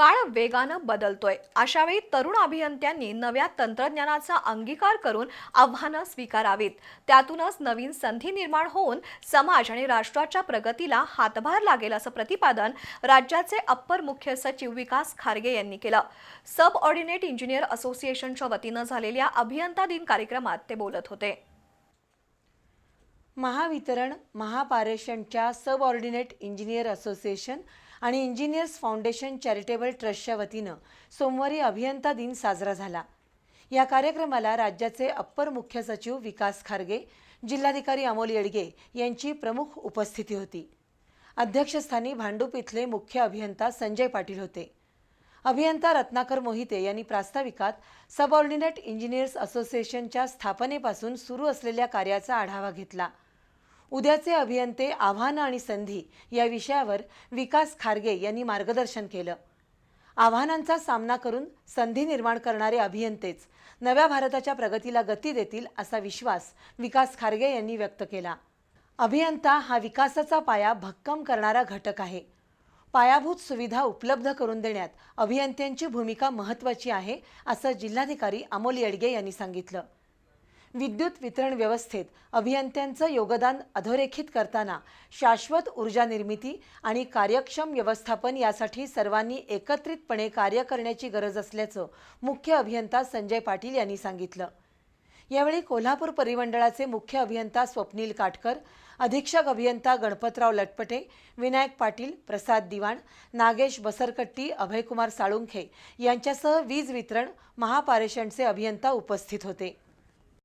काळ वेगानं बदलतोय. अशावेळी तरुण अभियंत्यांनी नव्या तंत्रज्ञानाचा अंगीकार करून आव्हानं स्वीकारावीत. त्यातूनच नवीन संधी निर्माण होऊन समाज आणि राष्ट्राच्या प्रगतीला हातभार लागेल असं प्रतिपादन राज्याचे अप्पर मुख्य सचिव विकास खारगे यांनी केलं. सब ऑर्डिनेट इंजिनियर असोसिएशनच्या वतीनं झालेल्या अभियंता दिन कार्यक्रमात ते बोलत होते. महावितरण महापारेषणच्या सबऑर्डिनेट इंजिनियर असोसिएशन आणि इंजिनियर्स फाउंडेशन चॅरिटेबल ट्रस्टच्या वतीनं सोमवारी अभियंता दिन साजरा झाला. या कार्यक्रमाला राज्याचे अप्पर मुख्य सचिव विकास खारगे जिल्हाधिकारी अमोल येडगे यांची प्रमुख उपस्थिती होती. अध्यक्षस्थानी भांडूप इथले मुख्य अभियंता संजय पाटील होते. अभियंता रत्नाकर मोहिते यांनी प्रास्ताविकात सबऑर्डिनेट इंजिनियर्स असोसिएशनच्या स्थापनेपासून सुरू असलेल्या कार्याचा आढावा घेतला. उद्याचे अभियंते आव्हानं आणि संधी या विषयावर विकास खारगे यांनी मार्गदर्शन केलं. आव्हानांचा सामना करून संधी निर्माण करणारे अभियंतेच नव्या भारताच्या प्रगतीला गती देतील असा विश्वास विकास खारगे यांनी व्यक्त केला. अभियंता हा विकासाचा पाया भक्कम करणारा घटक आहे. पायाभूत सुविधा उपलब्ध करून देण्यात अभियंत्यांची भूमिका महत्त्वाची आहे असं जिल्हाधिकारी अमोल येडगे यांनी सांगितलं. विद्युत वितरण व्यवस्थेत अभियंत्यांचं योगदान अधोरेखित करताना शाश्वत ऊर्जा निर्मिती आणि कार्यक्षम व्यवस्थापन यासाठी सर्वांनी एकत्रितपणे कार्य करण्याची गरज असल्याचं मुख्य अभियंता संजय पाटील यांनी सांगितलं. यावेळी कोल्हापूर परिमंडळाचे मुख्य अभियंता स्वप्नील काटकर अधीक्षक अभियंता गणपतराव लटपटे विनायक पाटील प्रसाद दिवाण नागेश बसरकट्टी अभयकुमार साळुंखे यांच्यासह वीज वितरण महापारेषणचे अभियंता उपस्थित होते.